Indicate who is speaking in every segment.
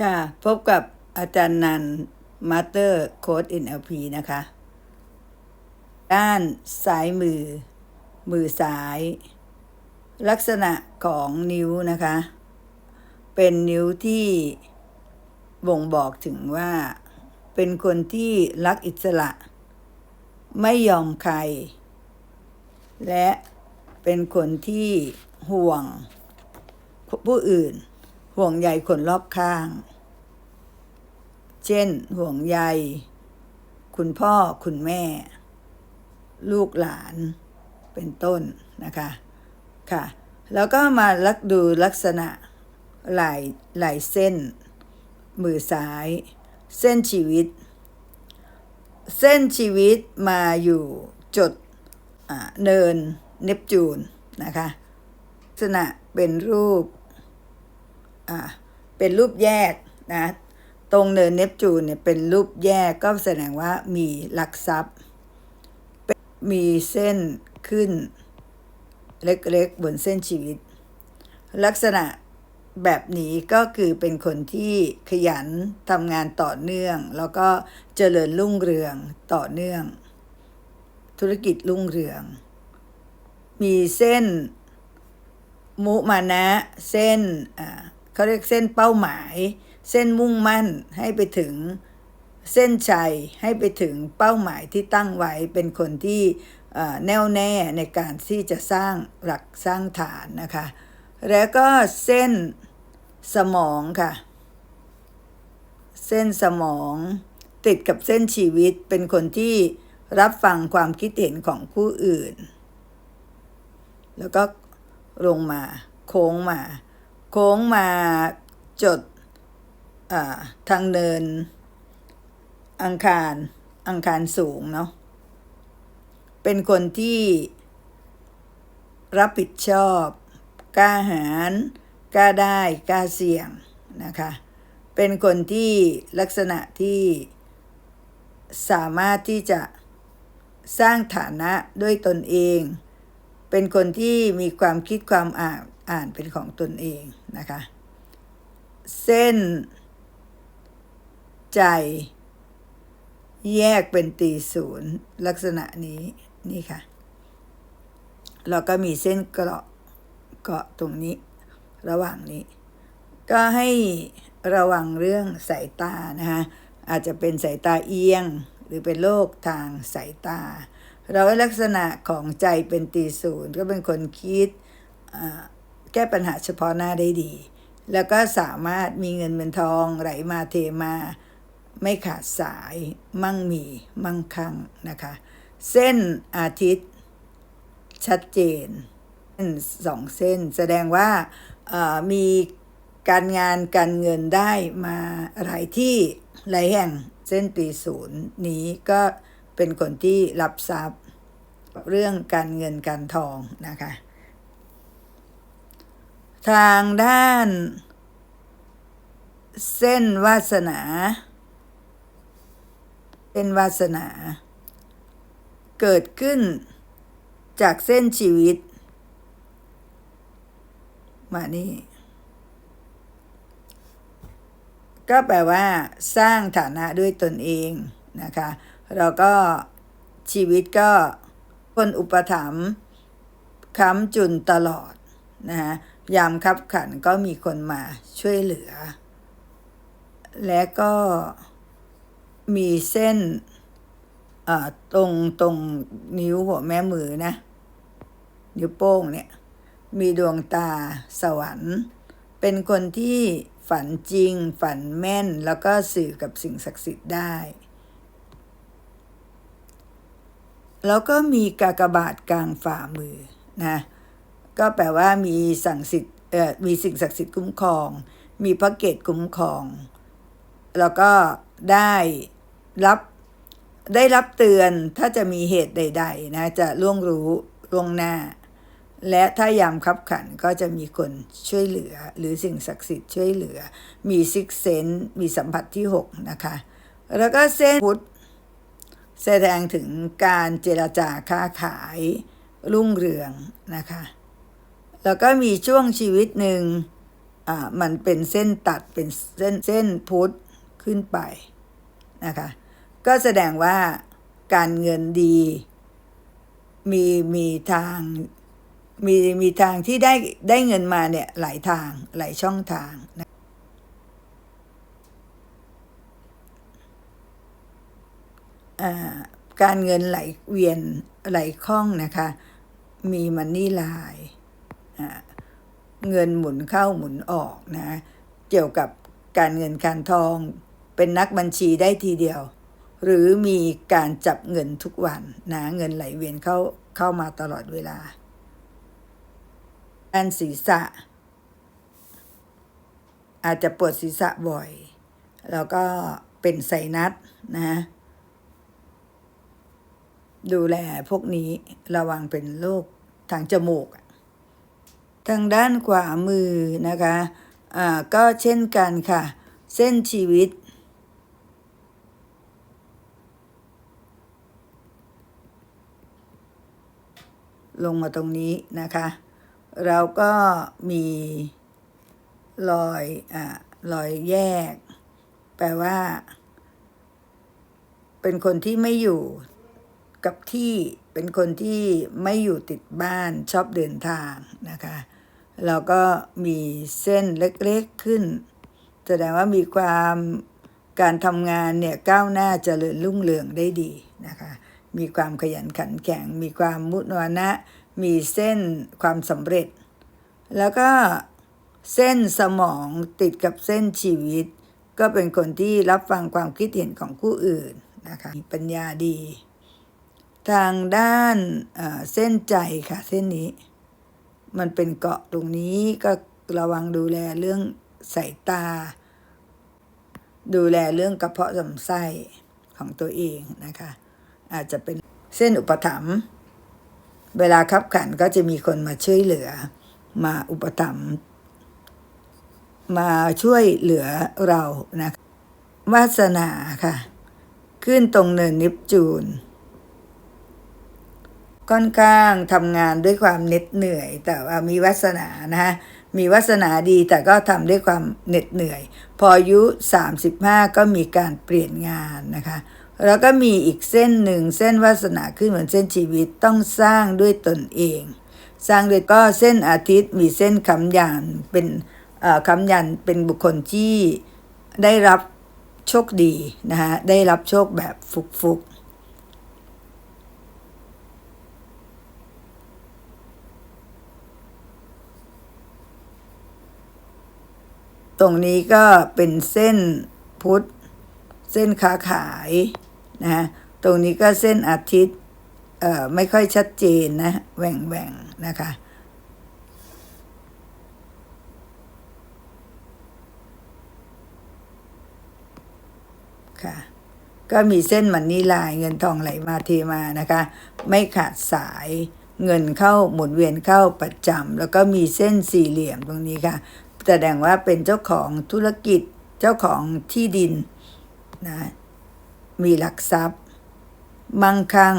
Speaker 1: ค่ะ พบกับอาจารย์นันมาสเตอร์โค้ด NLP นะคะ ด้านซ้ายมือ มือซ้าย ลักษณะของนิ้วนะคะ เป็นนิ้วที่บ่งบอกถึงว่า เป็นคนที่รักอิสระ ไม่ยอมใคร และเป็นคนที่ห่วงผู้อื่น ห่วงใยคนรอบข้าง เช่น ห่วงใย คุณพ่อคุณแม่ ลูกหลานเป็นต้นนะคะค่ะ แล้วก็มาลักดูลักษณะลายลายเส้น มือซ้าย เส้นชีวิต เส้นชีวิตมาอยู่จุดเนินเนปจูนนะคะลักษณะเป็นรูป อ่าเป็นรูปแยกนะตรงเนินเนปจูนเนี่ยเป็นรูปแยกก็แสดงว่ามีหลักทรัพย์ มีเส้นขึ้น เล็กๆบนเส้นชีวิต ลักษณะแบบนี้ก็คือเป็นคนที่ขยันทำงานต่อเนื่อง แล้วก็เจริญรุ่งเรืองต่อเนื่อง ธุรกิจรุ่งเรือง มีเส้น มุมานะ เส้นอ่า เขาเรียกเส้นเป้าหมาย เส้นมุ่งมั่นให้ไปถึงเส้นชัยให้ไปถึงเป้าหมายที่ตั้งไว้เป็นคนที่แน่วแน่ในการที่จะสร้างหลักสร้างฐานนะคะ แล้วก็เส้นสมองค่ะ เส้นสมองติดกับเส้นชีวิตเป็นคนที่รับฟังความคิดเห็นของผู้อื่น แล้วก็ลงมาโค้งมา โค้งมาจดอ่าทางเนิน อังคารอังคารสูงเนาะเป็นคนที่รับผิดชอบกล้าหาญกล้าได้กล้าเสี่ยงนะคะ เป็นคนที่ลักษณะที่สามารถที่จะสร้างฐานะด้วยตนเอง เป็นคนที่มีความคิดความอ่าน อ่านเป็นของตนเองนะคะ เส้น ใจ แยกเป็นตีศูนย์ลักษณะนี้นี่ค่ะ เราก็มีเส้นเกาะเกาะตรงนี้ ระหว่างนี้ ก็ให้ระวังเรื่องสายตานะคะอาจจะเป็นสายตาเอียงหรือเป็นโรคทางสายตา เราลักษณะของใจเป็นตีศูนย์ก็เป็นคนคิด แก้ปัญหาเฉพาะหน้าได้ดี แล้วก็สามารถมีเงินเป็นทองไหลมาเทมา ไม่ขาดสายมั่งมีมั่งคั่งนะคะ เส้นอาทิตย์ชัดเจนเส้นสองเส้น แสดงว่ามีการงานการเงินได้มาหลายที่หลายแห่งเส้นปีศูนย์นี้ก็เป็นคนที่รับทรัพย์เรื่องการเงินการทองนะคะ ทางด้าน เส้นวาสนาเป็นวาสนา เกิดขึ้นจากเส้นชีวิต มานี่ ก็แปลว่า สร้างฐานะด้วยตนเองนะคะ เราก็ชีวิตก็คนอุปถัมภ์ค้ำจุนตลอดนะฮะ ยามคับขันก็มีคนมาช่วยเหลือ และก็มีเส้นตรงตรงนิ้วหัวแม่มือนะ นิ้วโป้งเนี่ย มีดวงตาสวรรค์ เป็นคนที่ฝันจริง ฝันแม่นแล้วก็สื่อกับสิ่งศักดิ์สิทธิ์ได้ แล้วก็มีกากบาทกลางฝ่ามือนะ ก็แปลว่ามีสั่งสิทธิ์เอ่อมีสิ่งศักดิ์สิทธิ์คุ้มครอง มีพระเกตคุ้มครอง แล้วก็ได้รับได้รับเตือนถ้าจะมีเหตุใด ๆ นะ จะล่วงรู้ล่วงหน้า และถ้ายามคับขันก็จะมีคนช่วยเหลือ หรือสิ่งศักดิ์สิทธิ์ช่วยเหลือ มีซิกเซนมีสัมผัสที่ 6 นะคะ แล้วก็เส้นพุทธแสดงถึงการเจรจาค้าขายรุ่งเรืองนะคะ แล้วก็มีช่วงชีวิตหนึ่งอ่ามันเป็นเส้นตัดเป็นเส้นเส้นพุทธขึ้นไปนะคะก็แสดงว่าการเงินดีมีมีทางมีมีทางที่ได้ได้เงินมาเนี่ยหลายทางหลายช่องทางนะอ่าการเงินไหลเวียนไหลคล่องนะคะ มีมันนี่ลาย เงินหมุนเข้าหมุนออกนะเกี่ยวกับการเงินการทอง เป็นนักบัญชีได้ทีเดียว หรือมีการจับเงินทุกวันนะเงินไหลเวียนเข้าเข้ามาตลอดเวลาด้านศีรษะ อาจจะปวดศีรษะบ่อย แล้วก็เป็นไซนัสนะดูแลพวกนี้ระวังเป็นโรคทางจมูก ทางด้านขวามือนะคะอ่าก็เช่นกันค่ะ เส้นชีวิต ลงมาตรงนี้นะคะ เราก็มีรอยอ่ารอยแยก แปลว่า เป็นคนที่ไม่อยู่กับที่เป็นคนที่ไม่อยู่ติดบ้านชอบเดินทางนะคะ แล้วก็มีเส้นเล็กๆขึ้น แสดงว่ามีความการทำงานเนี่ยก้าวหน้าเจริญรุ่งเรืองได้ดีนะคะ มีความขยันขันแข็ง มีความมุตวนะ มีเส้นความสำเร็จ แล้วก็เส้นสมองติดกับเส้นชีวิต ก็เป็นคนที่รับฟังความคิดเห็นของผู้อื่นนะคะมีปัญญาดี ทางด้านเอ่อเส้นใจค่ะเส้นนี้ มันเป็นเกาะตรงนี้ก็ระวังดูแลเรื่องสายตา ดูแลเรื่องกระเพาะลำไส้ของตัวเองนะคะ อาจจะเป็นเส้นอุปถัมภ์เวลาคับขันก็จะมีคนมาช่วยเหลือ มาอุปถัมภ์มาช่วยเหลือเรานะวาสนาค่ะ ขึ้นตรงเนินนิปจูน ค่อนข้างทำงานด้วยความเหน็ดเหนื่อย แต่ว่ามีวาสนานะฮะมีวาสนาดีแต่ก็ทำด้วยความเหน็ดเหนื่อย พออายุ 35 ก็มีการเปลี่ยนงานนะคะ แล้วก็มีอีกเส้นหนึ่งเส้นวาสนาขึ้นเหมือนเส้นชีวิตต้องสร้างด้วยตนเอง สร้างด้วยก็เส้นอาทิตย์มีเส้นคำยันเป็นเอ่อคำยันเป็นบุคคลที่ได้รับโชคดีนะคะได้รับโชคแบบฟุกๆ ตรงนี้ก็เป็นเส้นพุทธเส้นค้าขายนะฮะตรงนี้ก็เส้นอาทิตย์เอ่อไม่ค่อยชัดเจนนะแหว่งแหว่งนะคะค่ะก็มีเส้นมันนี่ลายเงินทองไหลมาเทมานะคะ ไม่ขาดสายเงินเข้าหมุนเวียนเข้าประจำแล้วก็มีเส้นสี่เหลี่ยมตรงนี้ค่ะ แสดงว่าเป็นเจ้าของธุรกิจเจ้าของที่ดินนะมีหลักทรัพย์ มั่งคั่ง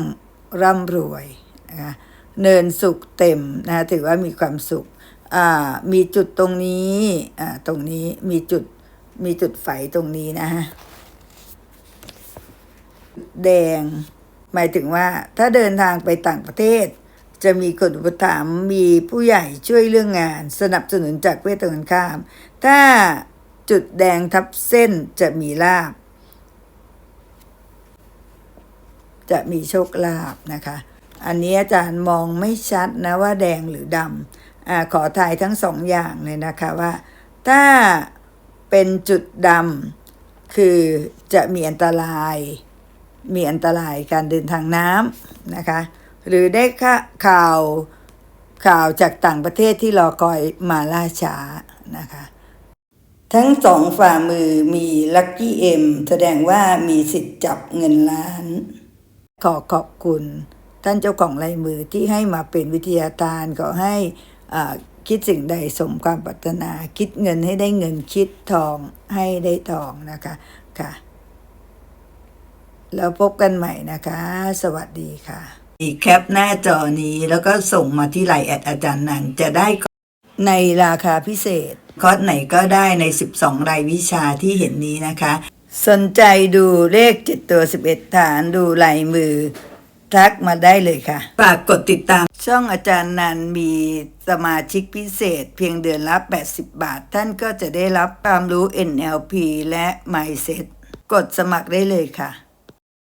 Speaker 1: ร่ำรวยนะคะเนินสุขเต็มนะถือว่ามีความสุขอ่ามีจุดตรงนี้อ่าตรงนี้มีจุดมีจุดไฟตรงนี้นะฮะแดง หมายถึงว่าถ้าเดินทางไปต่างประเทศ จะมีคนอุปถัมภ์มีผู้ใหญ่ช่วยเรื่องงาน สนับสนุนจากเพศตรงข้าม ถ้าจุดแดงทับเส้นจะมีลาบ จะมีโชคลาภนะคะ อันนี้อาจารย์มองไม่ชัดนะว่าแดงหรือดำอาขอทายทั้งสองอย่างเลยนะคะว่า ถ้าเป็นจุดดำคือจะมีอันตราย มีอันตรายการเดินทางน้ำนะคะ หรือได้ข่าวข่าวจากต่างประเทศที่รอคอยมาล่าช้านะคะ ทั้งสองฝ่ามือมีลัคกี้เอ็มแสดงว่ามีสิทธิ์จับเงินล้าน ขอขอบคุณ ท่านเจ้าของลายมือที่ให้มาเป็นวิทยาทานขอให้อ่าคิดสิ่งใดสมความปรารถนา คิดเงินให้ได้เงินคิดทองให้ได้ทองนะคะค่ะ แล้วพบกันใหม่นะคะ สวัสดีค่ะ แคปหน้าจอนี้แล้วก็ส่งมาที่ไลน์แอดอาจารย์นันจะได้ในราคาพิเศษ คอร์สไหนก็ได้ใน 12 รายวิชาที่เห็นนี้นะคะ สนใจดูเลข 7 ตัว 11 ฐานดูลายมือ ทักมาได้เลยค่ะ ฝากกดติดตาม ช่องอาจารย์นันมีสมาชิกพิเศษ เพียงเดือนละ 80 บาท ท่านก็จะได้รับความรู้ NLP และ Mindset กดสมัครได้เลยค่ะ